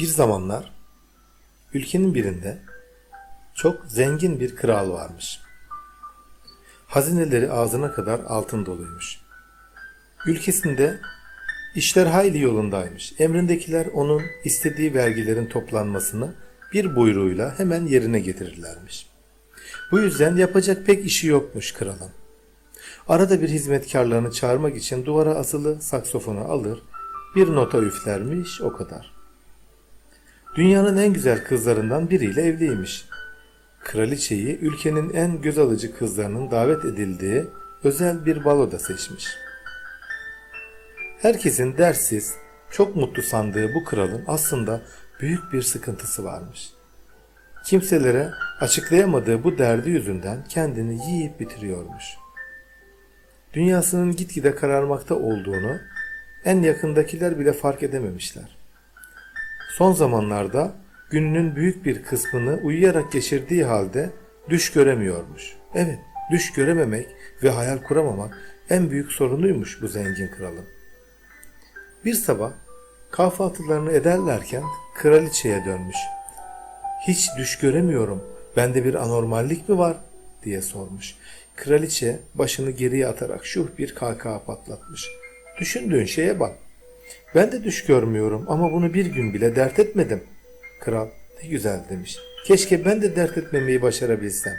Bir zamanlar ülkenin birinde çok zengin bir kral varmış. Hazineleri ağzına kadar altın doluymuş. Ülkesinde işler hayli yolundaymış. Emrindekiler onun istediği vergilerin toplanmasını bir buyruğuyla hemen yerine getirirlermiş. Bu yüzden yapacak pek işi yokmuş kralın. Arada bir hizmetkarlarını çağırmak için duvara asılı saksofonu alır, bir nota üflermiş o kadar. Dünyanın en güzel kızlarından biriyle evliymiş. Kraliçeyi ülkenin en göz alıcı kızlarının davet edildiği özel bir baloda seçmiş. Herkesin dersiz, çok mutlu sandığı bu kralın aslında büyük bir sıkıntısı varmış. Kimselere açıklayamadığı bu derdi yüzünden kendini yiyip bitiriyormuş. Dünyasının gitgide kararmakta olduğunu en yakındakiler bile fark edememişler. Son zamanlarda gününün büyük bir kısmını uyuyarak geçirdiği halde düş göremiyormuş. Evet, düş görememek ve hayal kuramamak en büyük sorunuymuş bu zengin kralın. Bir sabah kahvaltılarını ederlerken kraliçeye dönmüş. Hiç düş göremiyorum. Bende bir anormallik mi var? diye sormuş. Kraliçe başını geriye atarak şuh bir kahkaha patlatmış. Düşündüğün şeye bak. Ben de düş görmüyorum ama bunu bir gün bile dert etmedim. Kral ne güzel demiş. Keşke ben de dert etmemeyi başarabilsem.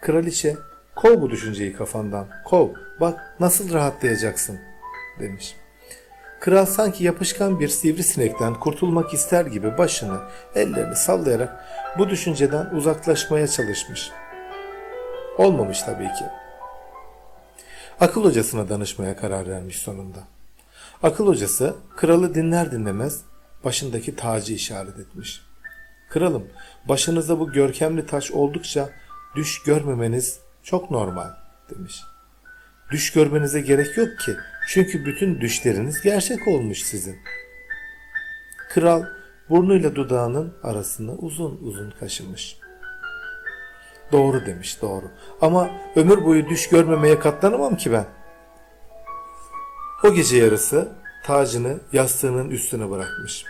Kraliçe kov bu düşünceyi kafandan. Kov bak nasıl rahatlayacaksın demiş. Kral sanki yapışkan bir sivrisinekten kurtulmak ister gibi başını, ellerini sallayarak bu düşünceden uzaklaşmaya çalışmış. Olmamış tabii ki. Akıl hocasına danışmaya karar vermiş sonunda. Akıl hocası kralı dinler dinlemez başındaki tacı işaret etmiş. Kralım, başınızda bu görkemli taş oldukça düş görmemeniz çok normal demiş. Düş görmenize gerek yok ki çünkü bütün düşleriniz gerçek olmuş sizin. Kral burnuyla dudağının arasını uzun uzun kaşımış. Doğru demiş doğru. Ama ömür boyu düş görmemeye katlanamam ki ben. O gece yarısı tacını yastığının üstüne bırakmış.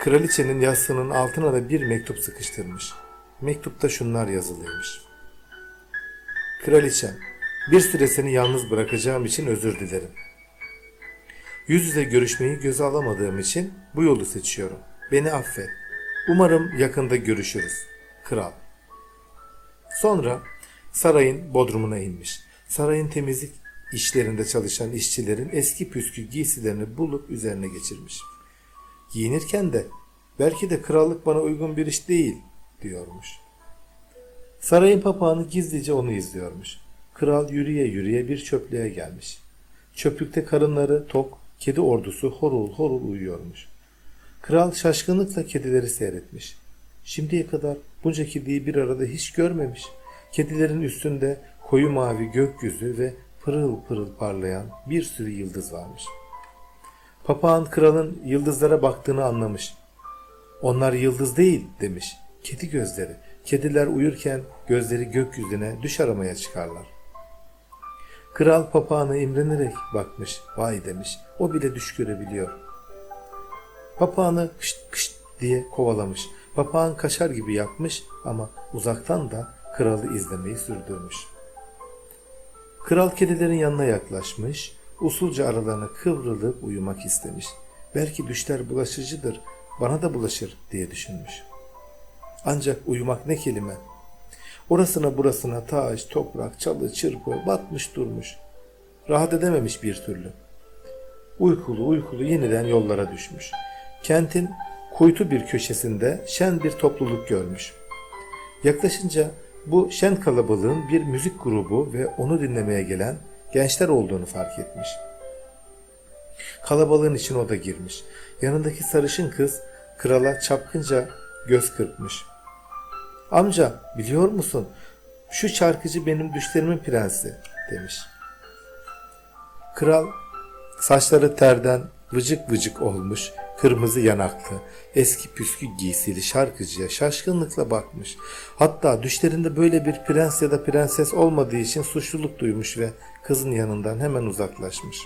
Kraliçenin yastığının altına da bir mektup sıkıştırmış. Mektupta şunlar yazılıymış. Kraliçem, bir süre seni yalnız bırakacağım için özür dilerim. Yüz yüze görüşmeyi göze alamadığım için bu yolu seçiyorum. Beni affet. Umarım yakında görüşürüz. Kral. Sonra sarayın bodrumuna inmiş. Sarayın temizlik işlerinde çalışan işçilerin eski püskü giysilerini bulup üzerine geçirmiş. Giyinirken de belki de krallık bana uygun bir iş değil diyormuş. Sarayın papağanı gizlice onu izliyormuş. Kral yürüye yürüye bir çöplüğe gelmiş. Çöplükte karınları tok, kedi ordusu horul horul uyuyormuş. Kral şaşkınlıkla kedileri seyretmiş. Şimdiye kadar bunca kediyi bir arada hiç görmemiş. Kedilerin üstünde koyu mavi gökyüzü ve pırıl pırıl parlayan bir sürü yıldız varmış. Papağan kralın yıldızlara baktığını anlamış. Onlar yıldız değil demiş. Kedi gözleri. Kediler uyurken gözleri gökyüzüne düş aramaya çıkarlar. Kral papağana imrenerek bakmış. Vay demiş. O bile düş görebiliyor. Papağanı kışt kışt diye kovalamış. Papağan kaçar gibi yapmış ama uzaktan da kralı izlemeyi sürdürmüş. Kral kedilerin yanına yaklaşmış, usulca aralarına kıvrılıp uyumak istemiş. Belki düşler bulaşıcıdır, bana da bulaşır diye düşünmüş. Ancak uyumak ne kelime. Orasına burasına taş, toprak, çalı, çırpı batmış durmuş. Rahat edememiş bir türlü. Uykulu uykulu yeniden yollara düşmüş. Kentin kuytu bir köşesinde şen bir topluluk görmüş. Yaklaşınca bu şen kalabalığın bir müzik grubu ve onu dinlemeye gelen gençler olduğunu fark etmiş. Kalabalığın içine o da girmiş. Yanındaki sarışın kız krala çapkınca göz kırpmış. Amca biliyor musun şu şarkıcı benim düşlerimin prensi demiş. Kral saçları terden vıcık vıcık olmuş, kırmızı yanaklı, eski püskü giysili şarkıcıya şaşkınlıkla bakmış. Hatta düşlerinde böyle bir prens ya da prenses olmadığı için suçluluk duymuş ve kızın yanından hemen uzaklaşmış.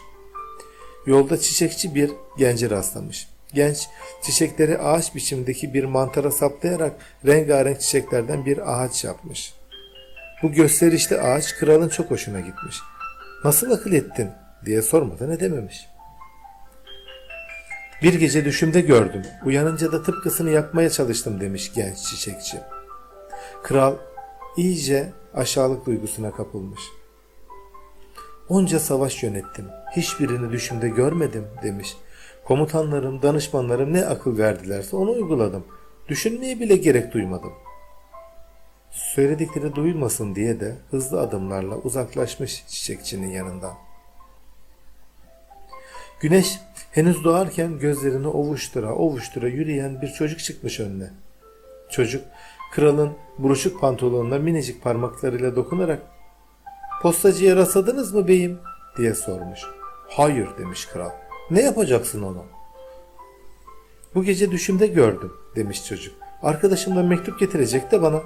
Yolda çiçekçi bir gence rastlamış. Genç çiçekleri ağaç biçimdeki bir mantara saplayarak rengarenk çiçeklerden bir ağaç yapmış. Bu gösterişli ağaç kralın çok hoşuna gitmiş. Nasıl akıl ettin diye sormadan edememiş. Bir gece düşümde gördüm. Uyanınca da tıpkısını yapmaya çalıştım demiş genç çiçekçi. Kral iyice aşağılık duygusuna kapılmış. Onca savaş yönettim. Hiçbirini düşümde görmedim demiş. Komutanlarım, danışmanlarım ne akıl verdilerse onu uyguladım. Düşünmeye bile gerek duymadım. Söyledikleri duyulmasın diye de hızlı adımlarla uzaklaşmış çiçekçinin yanından. Güneş henüz doğarken gözlerini ovuştura ovuştura yürüyen bir çocuk çıkmış önüne. Çocuk kralın buruşuk pantolonuna minicik parmaklarıyla dokunarak ''Postacıya rastladınız mı beyim?'' diye sormuş. ''Hayır'' demiş kral. ''Ne yapacaksın onu?'' ''Bu gece düşümde gördüm'' demiş çocuk. ''Arkadaşım da mektup getirecek de bana.''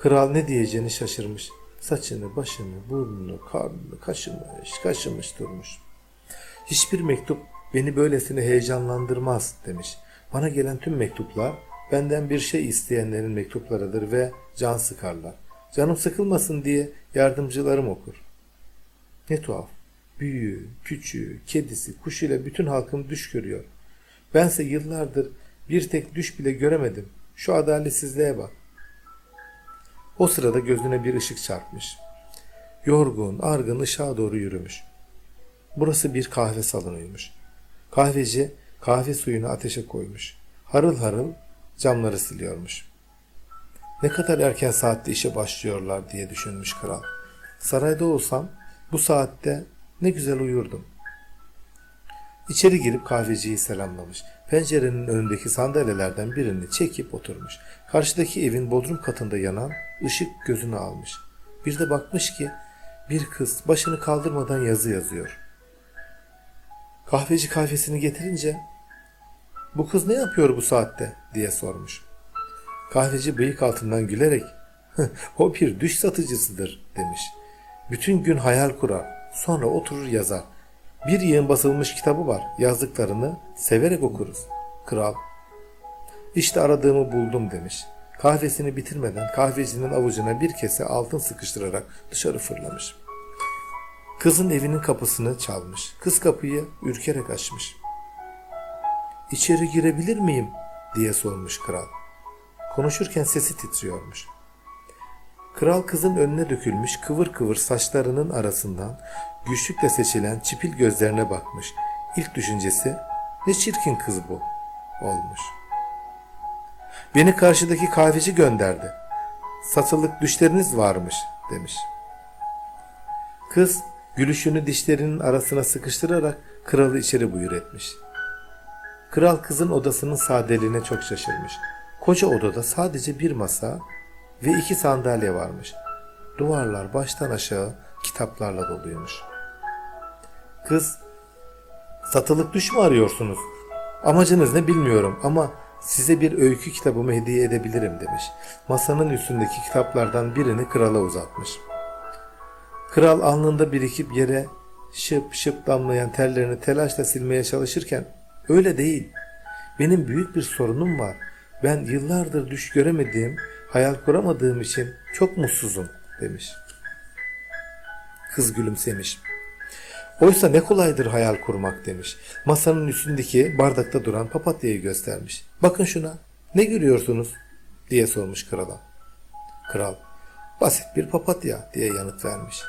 Kral ne diyeceğini şaşırmış. Saçını, başını, burnunu, karnını kaşımış, kaşımış durmuş. Hiçbir mektup beni böylesine heyecanlandırmaz demiş. Bana gelen tüm mektuplar benden bir şey isteyenlerin mektuplarıdır ve can sıkarlar. Canım sıkılmasın diye yardımcılarım okur. Ne tuhaf. Büyüğü, küçüğü, kedisi, kuşuyla bütün halkım düş görüyor. Bense yıllardır bir tek düş bile göremedim. Şu adaletsizliğe bak. O sırada gözüne bir ışık çarpmış. Yorgun, argın ışığa doğru yürümüş. Burası bir kahve salonuymuş. Kahveci kahve suyunu ateşe koymuş. Harıl harıl camları siliyormuş. Ne kadar erken saatte işe başlıyorlar diye düşünmüş kral. Sarayda olsam bu saatte ne güzel uyurdum. İçeri girip kahveciyi selamlamış. Pencerenin önündeki sandalyelerden birini çekip oturmuş. Karşıdaki evin bodrum katında yanan ışık gözünü almış. Bir de bakmış ki bir kız başını kaldırmadan yazı yazıyor. Kahveci kahvesini getirince bu kız ne yapıyor bu saatte diye sormuş. Kahveci bıyık altından gülerek o bir düş satıcısıdır demiş. Bütün gün hayal kurar sonra oturur yazar. Bir yığın basılmış kitabı var yazdıklarını severek okuruz. Kral işte aradığımı buldum demiş. Kahvesini bitirmeden kahvecinin avucuna bir kese altın sıkıştırarak dışarı fırlamış. Kızın evinin kapısını çalmış. Kız kapıyı ürkerek açmış. İçeri girebilir miyim? diye sormuş kral. Konuşurken sesi titriyormuş. Kral kızın önüne dökülmüş kıvır kıvır saçlarının arasından güçlükle seçilen çipil gözlerine bakmış. İlk düşüncesi ne çirkin kız bu olmuş. Beni karşıdaki kahveci gönderdi. Satılık düşleriniz varmış demiş. Kız gülüşünü dişlerinin arasına sıkıştırarak kralı içeri buyur etmiş. Kral kızın odasının sadeliğine çok şaşırmış. Koca odada sadece bir masa ve iki sandalye varmış. Duvarlar baştan aşağı kitaplarla doluymuş. Kız, satılık düş mü arıyorsunuz? Amacınız ne bilmiyorum ama size bir öykü kitabımı hediye edebilirim demiş. Masanın üstündeki kitaplardan birini krala uzatmış. Kral alnında birikip yere şıp şıp damlayan terlerini telaşla silmeye çalışırken öyle değil. Benim büyük bir sorunum var. Ben yıllardır düş göremediğim, hayal kuramadığım için çok mutsuzum demiş. Kız gülümsemiş. Oysa ne kolaydır hayal kurmak demiş. Masanın üstündeki bardakta duran papatyayı göstermiş. Bakın şuna. Ne görüyorsunuz? diye sormuş krala. Kral, basit bir papatya diye yanıt vermiş.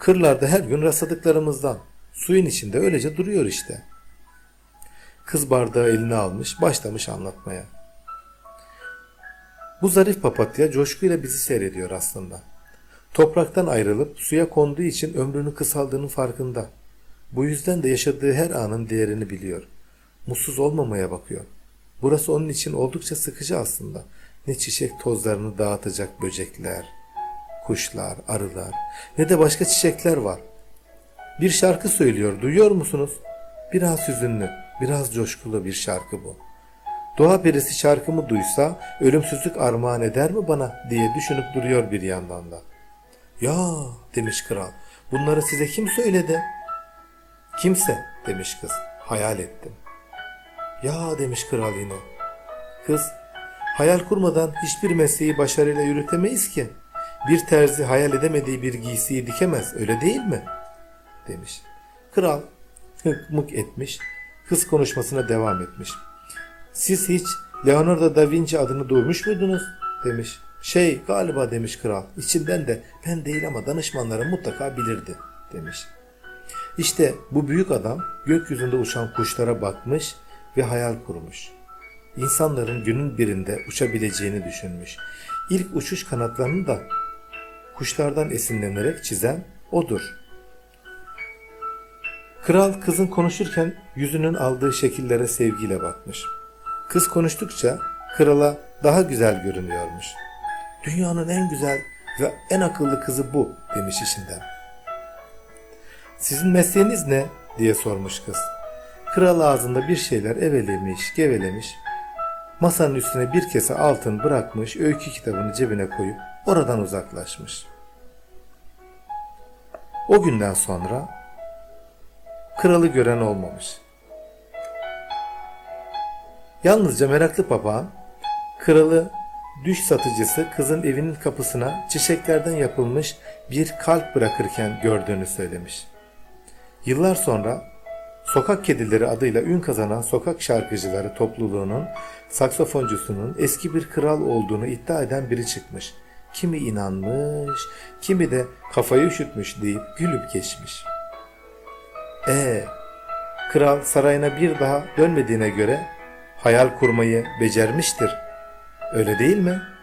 Kırlarda her gün rastladıklarımızdan. Suyun içinde öylece duruyor işte. Kız bardağı eline almış, başlamış anlatmaya. Bu zarif papatya coşkuyla bizi seyrediyor aslında. Topraktan ayrılıp suya konduğu için ömrünün kısaldığının farkında. Bu yüzden de yaşadığı her anın değerini biliyor. Mutsuz olmamaya bakıyor. Burası onun için oldukça sıkıcı aslında. Ne çiçek tozlarını dağıtacak böcekler, kuşlar, arılar ne de başka çiçekler var. Bir şarkı söylüyor, duyuyor musunuz? Biraz hüzünlü, biraz coşkulu bir şarkı bu. Doğa perisi şarkımı duysa ölümsüzlük armağan eder mi bana diye düşünüp duruyor bir yandan da. Ya demiş kral bunları size kim söyledi? Kimse demiş kız hayal ettim. Ya demiş kral yine. Kız, hayal kurmadan hiçbir mesleği başarıyla yürütemeyiz ki. Bir terzi hayal edemediği bir giysiyi dikemez, öyle değil mi? Demiş. Kral hık etmiş, kız konuşmasına devam etmiş. Siz hiç Leonardo da Vinci adını duymuş muydunuz? Demiş. Şey galiba demiş kral. İçinden de ben değil ama danışmanlarım mutlaka bilirdi demiş. İşte bu büyük adam gökyüzünde uçan kuşlara bakmış ve hayal kurmuş. İnsanların günün birinde uçabileceğini düşünmüş. İlk uçuş kanatlarını da kuşlardan esinlenerek çizen odur. Kral kızın konuşurken yüzünün aldığı şekillere sevgiyle bakmış. Kız konuştukça krala daha güzel görünüyormuş. Dünyanın en güzel ve en akıllı kızı bu demiş işinden. Sizin mesleğiniz ne? diye sormuş kız. Kral ağzında bir şeyler evelemiş, gevelemiş. Masanın üstüne bir kese altın bırakmış, öykü kitabını cebine koyup oradan uzaklaşmış. O günden sonra kralı gören olmamış. Yalnızca meraklı papağan kralı düş satıcısı kızın evinin kapısına çiçeklerden yapılmış bir kalp bırakırken gördüğünü söylemiş. Yıllar sonra Sokak Kedileri adıyla ün kazanan sokak şarkıcıları topluluğunun saksafoncusunun eski bir kral olduğunu iddia eden biri çıkmış. Kimi inanmış, kimi de kafayı üşütmüş deyip gülüp geçmiş. E kral sarayına bir daha dönmediğine göre hayal kurmayı becermiştir. Öyle değil mi?''